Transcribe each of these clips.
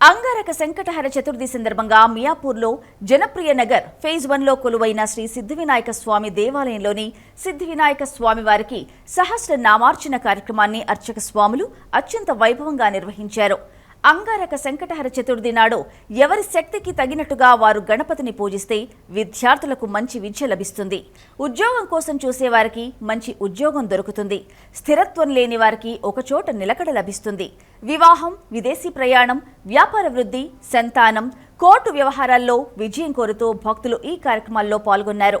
అంగారక సంకటహర చతుర్థి సందర్భంగా మియాపూర్లో జనప్రియ నగర్ ఫేజ్ వన్లో కొలువైన శ్రీ సిద్ధివినాయక స్వామి దేవాలయంలోని సిద్ధివినాయక స్వామి వారికి సహస్ర నామార్చన కార్యక్రమాన్ని అర్చక స్వాములు అత్యంత వైభవంగా నిర్వహించారు. అంగారక సంకటహర చతుర్థి నాడు ఎవరి శక్తికి తగినట్టుగా వారు గణపతిని పూజిస్తే విద్యార్థులకు మంచి విద్య లభిస్తుంది. ఉద్యోగం కోసం చూసేవారికి మంచి ఉద్యోగం దొరుకుతుంది. స్థిరత్వం లేని వారికి ఒకచోట నిలకడ లభిస్తుంది. వివాహం విదేశీ ప్రయాణం వ్యాపార వృద్ధి సంతానం కోర్టు వ్యవహారాల్లో విజయం కోరుతూ భక్తులు ఈ కార్యక్రమాల్లో పాల్గొన్నారు.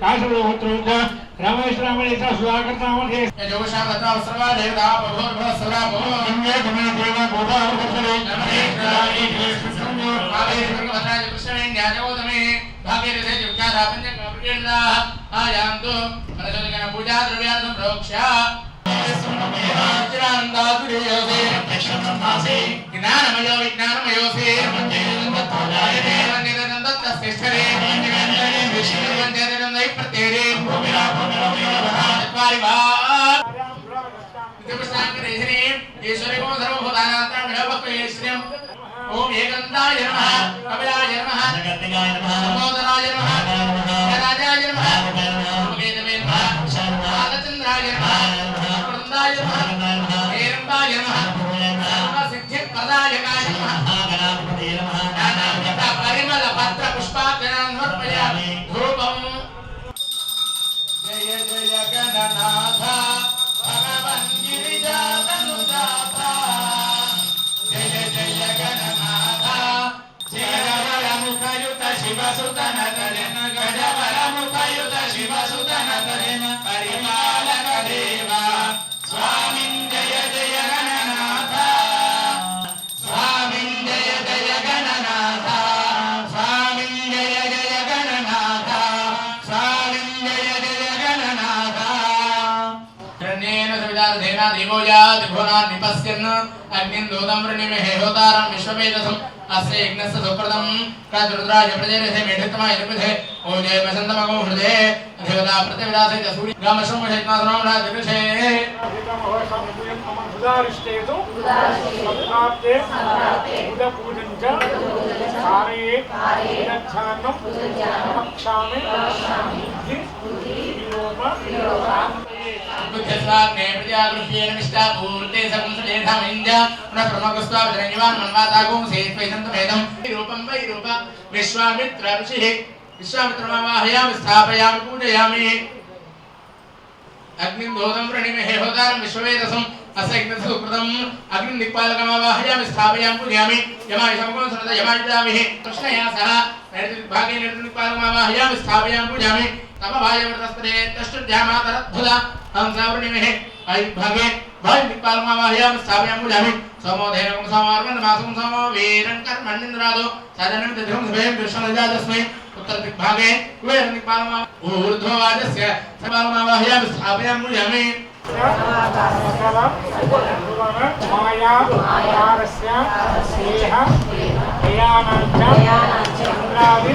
భవ కుమల ఓట్లోచ సుభాష సుభాష సుబ్రహ్మణ్య శాంతిల ఓట్లోచ చంద్రశేఖర ఓట్ల గీతా కళ్యాణ సుబ్రహ్మణ్య కళారాయణ సుబ్రహ్మణ్య కాశవ ఓట్లోచ రామేశ్వరామణ్య సుధాకర్తామణ్య ఇంగే గుణ దేవ గోదావరి పూజా ద్రవ్యాన్ని ప్రోక్ష జ్ఞానమయో విషయ ఓం ఏకందాయ నమ కపిలాయ నమ. సమోదరాయ देना दिवोजात भुवनान निपस्कन अग्निं दोदमृणिमहे होतारं विश्ववेदसं। अस्य यज्ञस्य सुप्रदं क्रदुरुद्राज प्रजेरसे मेढतमा यदुपधे ओजे मसन्तमगो हृदे देवता प्रतिविदासे सूर्य। गामशम शैतासनो राजकृषे उदारिष्टेतु सप्ताप्ते उदपूजं బుద్ధి విలోమ శాంతయే బుద్ధ్యస్వాగ్నే ప్రజాగృహ్యేన పునః ప్రమగస్వా మన్వాతాగోం సేత్వైతంతమేదం రూపం వై రూప విశ్వామిత్ర ఋషిః. విశ్వామిత్రమావాహయామి స్థాపయామి పూజయామి. అగ్నిం దోదం ప్రణిమహే హోతారం విశ్వవేదసం. అస్య యజ్ఞస్య అగ్నిం దిక్పాలకమావాహయామి స్థాపయామి పూజయామి. యమాయ సమకం కృష్ణయా సహ స్థాపయామి పూజయామి. तमवायवृतस्तरे तष्टुध्यामातरद्भुज हंसावृणिमिः आयुर्भागे वायुपालमावाह्यां स्थापयामुल्यामि सोमो धैर्यं सोमार्मन्मासं सोमो वीरं कर्मण्यन्द्रादो सदनं दधिं सभयं विष्णुजा तस्मै उत्तर दिग्भागे कुबेर दिग्पालमा ऊर्ध्ववाजस्य सपालमावाह्यां स्थापयामुल्यामि माया मायारस्य देह दयानाञ्च इन्द्रादि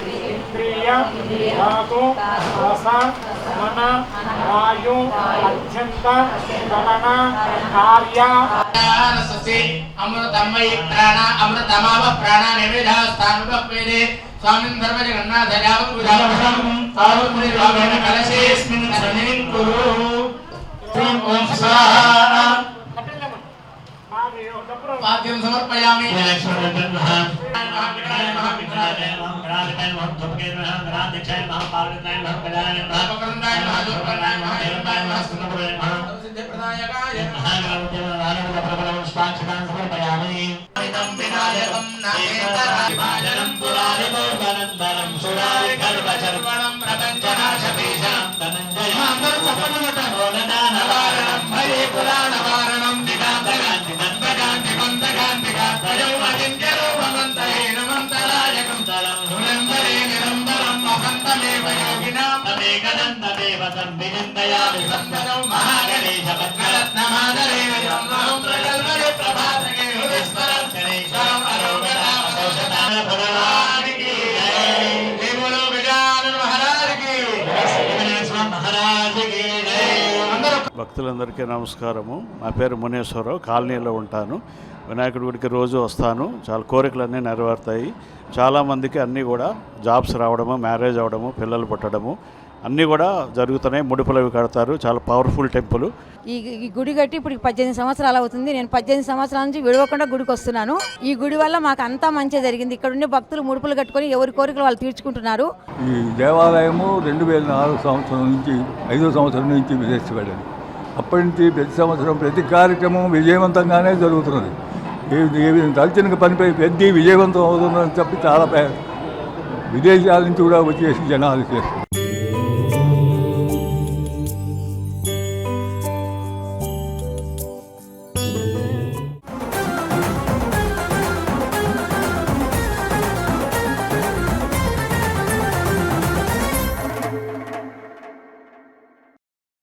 ఇంద్రియ ధాతు రస మన వాయు అత్యంత గమన కార్య. అమృతమై ప్రాణ అమృతమావ ప్రాణ నివేద స్థానుపేదే స్వామిన్ ధర్మ జగన్నాథయావృతం కలశేస్మిన్ మకరందాయ నమః దుర్గంధాయ నమః హిరణ్యాయ నమః సిద్ధప్రదాయకాయ నమః పుష్పాక్షతాన్ సమర్పయామి ఇదం వినాయకం నాగేంద్రాభిభాజనం పురారికోపనందనం సురారి గర్భచర్వణం ప్రపంచనాశపీశం ధనంజయ అందరూ చప్పట్లు కొట్టారు నివారణం భయే పురాణవారణం యోగినాం తమేకదంతమేవ సంవినిందయామి సందరం మహాగణేశ పద్మరత్నమాదరేణ జన్మహం ప్రగల్భరే ప్రభాతకే హృదయస్వరం శనీశ్వరం అరోగరామశోషతాన భగవానికి జై. జై మహారాజుకి వెంకటేశ్వర మహారాజుకి భక్తులందరికీ నమస్కారము. నా పేరు మునేశ్వరరావు కాలనీలో ఉంటాను. వినాయకుడి గుడికి రోజు వస్తాను. చాలా కోరికలన్నీ నెరవేరుతాయి. చాలామందికి అన్నీ కూడా జాబ్స్ రావడము మ్యారేజ్ అవ్వడము పిల్లలు పుట్టడము అన్నీ కూడా జరుగుతున్నాయి. ముడుపులు అవి కడతారు. చాలా పవర్ఫుల్ టెంపుల్. ఈ ఈ గుడి కట్టి ఇప్పుడు పద్దెనిమిది సంవత్సరాలు అవుతుంది. నేను పద్దెనిమిది సంవత్సరాల నుంచి విడవకుండా గుడికి వస్తున్నాను. ఈ గుడి వల్ల మాకు అంతా మంచి జరిగింది. ఇక్కడ ఉండే భక్తులు ముడుపులు కట్టుకొని ఎవరి కోరికలు వాళ్ళు తీర్చుకుంటున్నారు. ఈ దేవాలయము రెండు వేల నాలుగు సంవత్సరం నుంచి ఐదో సంవత్సరం నుంచి విదేశపడింది అప్పటి నుంచి ప్రతి సంవత్సరం ప్రతి కార్యక్రమం విజయవంతంగానే జరుగుతున్నది. తలచిన పనిపై పెద్ద విజయవంతం అవుతుందని చెప్పి చాలా విదేశాల నుంచి కూడా వచ్చేసి జనాలు చేస్తారు